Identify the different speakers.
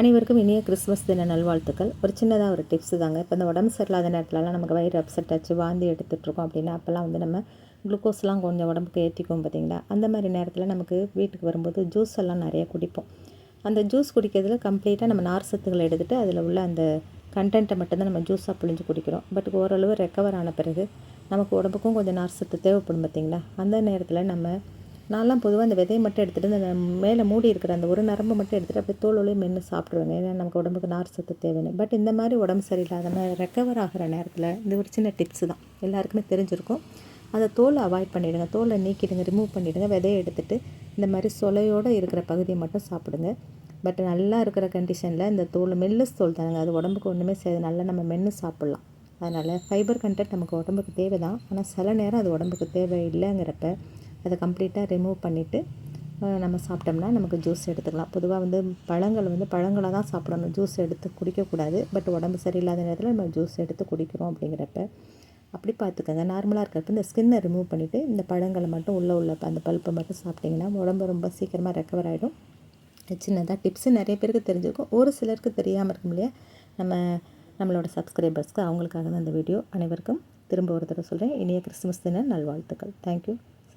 Speaker 1: அனைவருக்கும் இனிய கிறிஸ்மஸ் தின நல்வாழ்த்துக்கள். ஒரு சின்னதாக ஒரு டிப்ஸு தாங்க. இப்போ இந்த உடம்பு சரியில்லாத நேரத்துலலாம் நமக்கு வயிறு அப்செட் ஆச்சு வாந்தி எடுத்துகிட்ருக்கோம் அப்படின்னா அப்போல்லாம் வந்து நம்ம குளுக்கோஸ்லாம் கொஞ்சம் உடம்புக்கு ஏற்றிக்கும் பார்த்தீங்களா? அந்த மாதிரி நேரத்தில் நமக்கு வீட்டுக்கு வரும்போது ஜூஸ் எல்லாம் நிறைய குடிப்போம். அந்த ஜூஸ் குடிக்கிறதுல கம்ப்ளீட்டாக நம்ம நார் சத்துக்களை எடுத்துகிட்டு அதில் உள்ள அந்த கண்டென்ட்டை மட்டும்தான் நம்ம ஜூஸாக புழிஞ்சு குடிக்கிறோம். பட் ஓரளவு ரெக்கவர் ஆன பிறகு நமக்கு உடம்புக்கும் கொஞ்சம் நார் சத்து தேவைப்படும் பார்த்தீங்களா? அந்த நேரத்தில் நம்ம நான்லாம் பொதுவாக அந்த விதையை மட்டும் எடுத்துகிட்டு அந்த மேலே மூடி இருக்கிற அந்த ஒரு நரம்பு மட்டும் எடுத்துகிட்டு அப்படியே தோலோலே மென்று சாப்பிடுவேங்க ஏன்னா நமக்கு உடம்புக்கு நார் சத்து தேவைன்னு. பட் இந்த மாதிரி உடம்பு சரியில்லாத ரெக்கவர் ஆகிற நேரத்தில் இந்த ஒரு சின்ன டிப்ஸ் தான். எல்லாருக்குமே தெரிஞ்சிருக்கும். அதை தோலை அவாய்ட் பண்ணிவிடுங்க தோலை நீக்கிடுங்க ரிமூவ் பண்ணிவிடுங்க விதையை எடுத்துகிட்டு இந்த மாதிரி சொலையோடு இருக்கிற பகுதியை மட்டும் சாப்பிடுங்க. பட் நல்லா இருக்கிற கண்டிஷனில் இந்த தோல் மெல்லு தோல் தானுங்க. அது உடம்புக்கு ஒன்றுமே செய்யாது. நல்லா நம்ம மென்று சாப்பிட்லாம். அதனால் ஃபைபர் கண்டென்ட் நமக்கு உடம்புக்கு தேவை தான் ஆனால் சில நேரம் அது உடம்புக்கு தேவை இல்லைங்கிறப்ப அதை கம்ப்ளீட்டாக ரிமூவ் பண்ணிவிட்டு நம்ம சாப்பிட்டோம்னா நமக்கு ஜூஸ் எடுத்துக்கலாம். பொதுவாக வந்து பழங்கள் வந்து பழங்களை தான் சாப்பிடணும். ஜூஸ் எடுத்து குடிக்கக்கூடாது. பட் உடம்பு சரியில்லாத நேரத்தில் நம்ம ஜூஸ் எடுத்து குடிக்கிறோம் அப்படிங்கிறப்ப அப்படி பார்த்துக்கோங்க. நார்மலாக இருக்கிறப்ப இந்த ஸ்கின்னை ரிமூவ் பண்ணிவிட்டு இந்த பழங்களை மட்டும் உள்ளே உள்ள அந்த பல்ப்பை மட்டும் சாப்பிட்டிங்கன்னா உடம்பு ரொம்ப சீக்கிரமாக ரெக்கவர் ஆகிடும் சின்னதாக டிப்ஸு நிறைய பேருக்கு தெரிஞ்சிருக்கும். ஒரு சிலருக்கு தெரியாமல் இருக்கும் இல்லையா? நம்ம நம்மளோட சப்ஸ்கிரைபர்ஸ்க்கு அவங்களுக்காக தான் இந்த வீடியோ அனைவருக்கும் திரும்ப ஒரு தடவை சொல்கிறேன் இனிய கிறிஸ்துமஸ் தின நல்வாழ்த்துக்கள். தேங்க்யூ